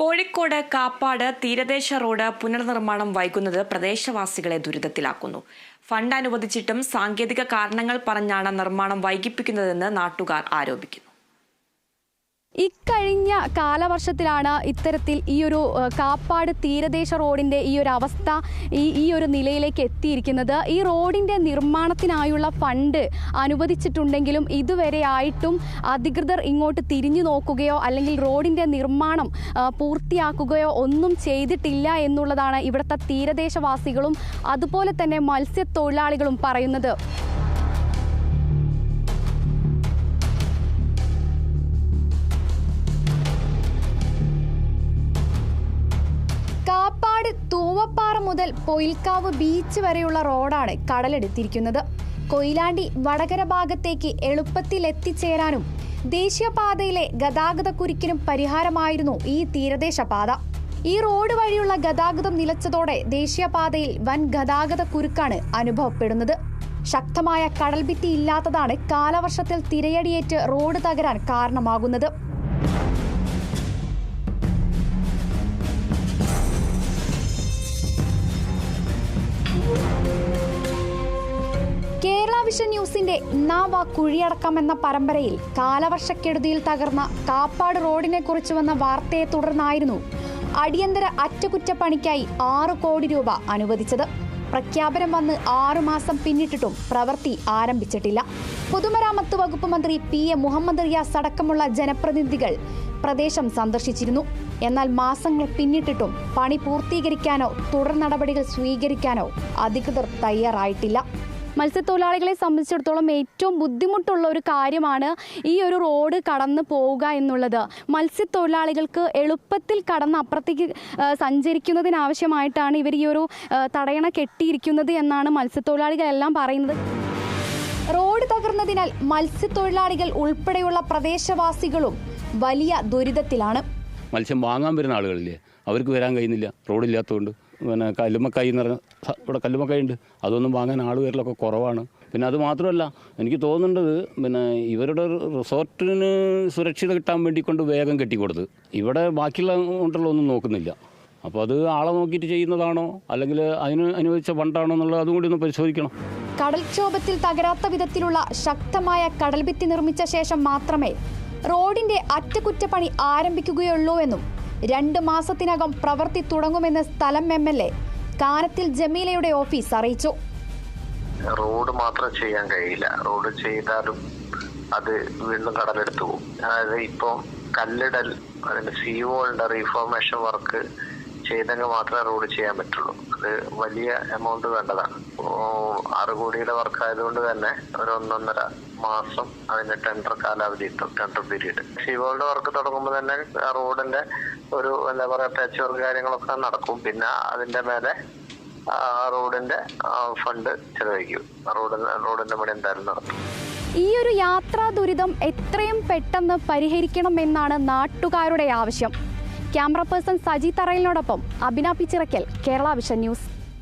കോഴിക്കോട് കാപ്പാട് തീരദേശ റോഡ് പുനർനിർമ്മാണം വൈകുന്നത് പ്രദേശവാസികളെ ദുരിതത്തിലാക്കുന്നു. ഫണ്ട് അനുവദിച്ചിട്ടും സാങ്കേതിക കാരണങ്ങൾ പറഞ്ഞാണ് നിർമ്മാണം വൈകിപ്പിക്കുന്നതെന്ന് നാട്ടുകാർ ആരോപിക്കുന്നു. ഇക്കഴിഞ്ഞ കാലവർഷത്തിലാണ് ഇത്തരത്തിൽ ഈ ഒരു കാപ്പാട് തീരദേശ റോഡിന്റെ ഈ ഒരു അവസ്ഥ ഈ ഈ ഒരു നിലയിലേക്ക് എത്തിയിരിക്കുന്നത്. ഈ റോഡിന്റെ നിർമ്മാണത്തിനായുള്ള ഫണ്ട് അനുവദിച്ചിട്ടുണ്ടെങ്കിലും ഇതുവരെ ആയിട്ടും അധികൃതർ ഇങ്ങോട്ട് തിരിഞ്ഞു നോക്കുകയോ അല്ലെങ്കിൽ റോഡിന്റെ നിർമ്മാണം പൂർത്തിയാക്കുകയോ ഒന്നും ചെയ്തിട്ടില്ല എന്നുള്ളതാണ് ഇവിടുത്തെ തീരദേശവാസികളും അതുപോലെ തന്നെ മത്സ്യത്തൊഴിലാളികളും പറയുന്നത്. മുതൽ പൊയിൽക്കാവ് ബീച്ച് വരെയുള്ള റോഡാണ് കടലെടുത്തിരിക്കുന്നത്. കൊയിലാണ്ടി വടകര ഭാഗത്തേക്ക് എളുപ്പത്തിൽ എത്തിച്ചേരാനും ദേശീയപാതയിലെ ഗതാഗതക്കുരുക്കിനും പരിഹാരമായിരുന്നു ഈ തീരദേശ പാത ഈ റോഡ് വഴിയുള്ള ഗതാഗതം നിലച്ചതോടെ ദേശീയപാതയിൽ വൻ ഗതാഗത കുരുക്കാണ് അനുഭവപ്പെടുന്നത്. ശക്തമായ കടൽഭിത്തി ഇല്ലാത്തതാണ് കാലവർഷത്തിൽ തിരയടിയേറ്റ് റോഡ് തകരാൻ കാരണമാകുന്നത്. കേരള വിഷൻ ന്യൂസിന്റെ നാവ കുഴിയടക്കം എന്ന പരമ്പരയിൽ കാലവർഷക്കെടുതിയിൽ തകർന്ന കാപ്പാട് റോഡിനെ കുറിച്ച് വന്ന വാർത്തയെ തുടർന്നായിരുന്നു അടിയന്തര അറ്റകുറ്റപ്പണിക്കായി ആറ് കോടി രൂപ അനുവദിച്ചത്. പ്രഖ്യാപനം വന്ന് ആറു മാസം പിന്നിട്ടിട്ടും പ്രവൃത്തി ആരംഭിച്ചിട്ടില്ല. പൊതുമരാമത്ത് വകുപ്പ് മന്ത്രി പി എ മുഹമ്മദ് റിയാസ് അടക്കമുള്ള ജനപ്രതിനിധികൾ പ്രദേശം സന്ദർശിച്ചിരുന്നു. എന്നാൽ മാസങ്ങൾ പിന്നിട്ടിട്ടും പണി പൂർത്തീകരിക്കാനോ തുടർ നടപടികൾ സ്വീകരിക്കാനോ അധികൃതർ തയ്യാറായിട്ടില്ല. മത്സ്യത്തൊഴിലാളികളെ സംബന്ധിച്ചിടത്തോളം ഏറ്റവും ബുദ്ധിമുട്ടുള്ള ഒരു കാര്യമാണ് ഈ ഒരു റോഡ് കടന്നു പോവുക എന്നുള്ളത്. മത്സ്യത്തൊഴിലാളികൾക്ക് എളുപ്പത്തിൽ കടന്ന് അപ്പുറത്തേക്ക് സഞ്ചരിക്കുന്നതിനാവശ്യമായിട്ടാണ് ഇവർ ഈ ഒരു തടയണ കെട്ടിയിരിക്കുന്നത് എന്നാണ് മത്സ്യത്തൊഴിലാളികളെല്ലാം പറയുന്നത്. റോഡ് തകർന്നതിനാൽ മത്സ്യത്തൊഴിലാളികൾ ഉൾപ്പെടെയുള്ള പ്രദേശവാസികളും വലിയ ദുരിതത്തിലാണ്. മത്സ്യം വാങ്ങാൻ വരുന്ന ആളുകളില്ലേ? അവർക്ക് വരാൻ കഴിയുന്നില്ല. റോഡില്ലാത്തതുകൊണ്ട് പിന്നെ കല്ലുമ്മക്കായി എന്ന് പറഞ്ഞ ഇവിടെ കല്ലുമ്മക്കായി ഉണ്ട്. അതൊന്നും വാങ്ങാൻ ആൾ വരലൊക്കെ കുറവാണ്. പിന്നെ അത് മാത്രമല്ല എനിക്ക് തോന്നുന്നത് പിന്നെ ഇവരുടെ റിസോർട്ടിന് സുരക്ഷിത കിട്ടാൻ വേണ്ടി കൊണ്ട് വേഗം കെട്ടിക്കൊടുത്ത് ഇവിടെ ബാക്കിയുള്ള കൊണ്ടുള്ള ഒന്നും നോക്കുന്നില്ല. അപ്പോൾ അത് ആളെ നോക്കിയിട്ട് ചെയ്യുന്നതാണോ? അല്ലെങ്കിൽ അതിന് അനുവദിച്ച ഫണ്ടാണോ എന്നുള്ളത് അതും കൂടി ഒന്ന് പരിശോധിക്കണം. കടൽക്ഷോഭത്തിൽ തകരാത്ത വിധത്തിലുള്ള ശക്തമായ കടൽഭിത്തി നിർമ്മിച്ച ശേഷം മാത്രമേ റോഡിന്റെ അറ്റകുറ്റപ്പണി ആരംഭിക്കുകയുള്ളൂ എന്നും രണ്ട് മാസത്തിനകം പ്രവർത്തി തുടങ്ങുമെന്ന് സ്ഥലം എം എൽ എ കാനത്തിൽ ജമീലയുടെ ഓഫീസ് അറിയിച്ചു. റോഡ് മാത്രം ചെയ്യാൻ കഴിയില്ല. റോഡ് ചെയ്താലും അത് വീണ്ടും കടലെടുത്തു പോകും. അതായത് ഇപ്പം കല്ലിടൽ അതിന്റെ സിഒ റീഫോർമേഷൻ വർക്ക് ചെയ്തെങ്കിൽ മാത്രമേ റോഡ് ചെയ്യാൻ പറ്റുള്ളൂ. അത് വലിയ എമൗണ്ട് വേണ്ടതാണ്. ആറ് കോടിയുടെ വർക്ക് ആയതുകൊണ്ട് തന്നെ ഒരു ഒന്നൊന്നര മാസം അതിന്റെ ടെൻഡർ കാലാവധി കിട്ടും ടെൻഡർ പീരീഡ് വോളിന്റെ വർക്ക് തുടങ്ങുമ്പോൾ തന്നെ റോഡിന്റെ ഒരു എന്താ പറയാ പാച്ച് വർക്ക് കാര്യങ്ങളൊക്കെ നടക്കും. പിന്നെ അതിന്റെ മേലെ റോഡിന്റെ ഫണ്ട് ചെലവഴിക്കും. റോഡ് റോഡിന്റെ പണി എന്തായാലും നടത്തും ഈ ഒരു യാത്രാ ദുരിതം എത്രയും പെട്ടെന്ന് പരിഹരിക്കണം എന്നാണ് നാട്ടുകാരുടെ ആവശ്യം. ക്യാമറ പേഴ്സൺ സജി തറയിലിനോടൊപ്പം അഭിന പിച്ചിറക്കൽ കേരള വിഷൻ ന്യൂസ്.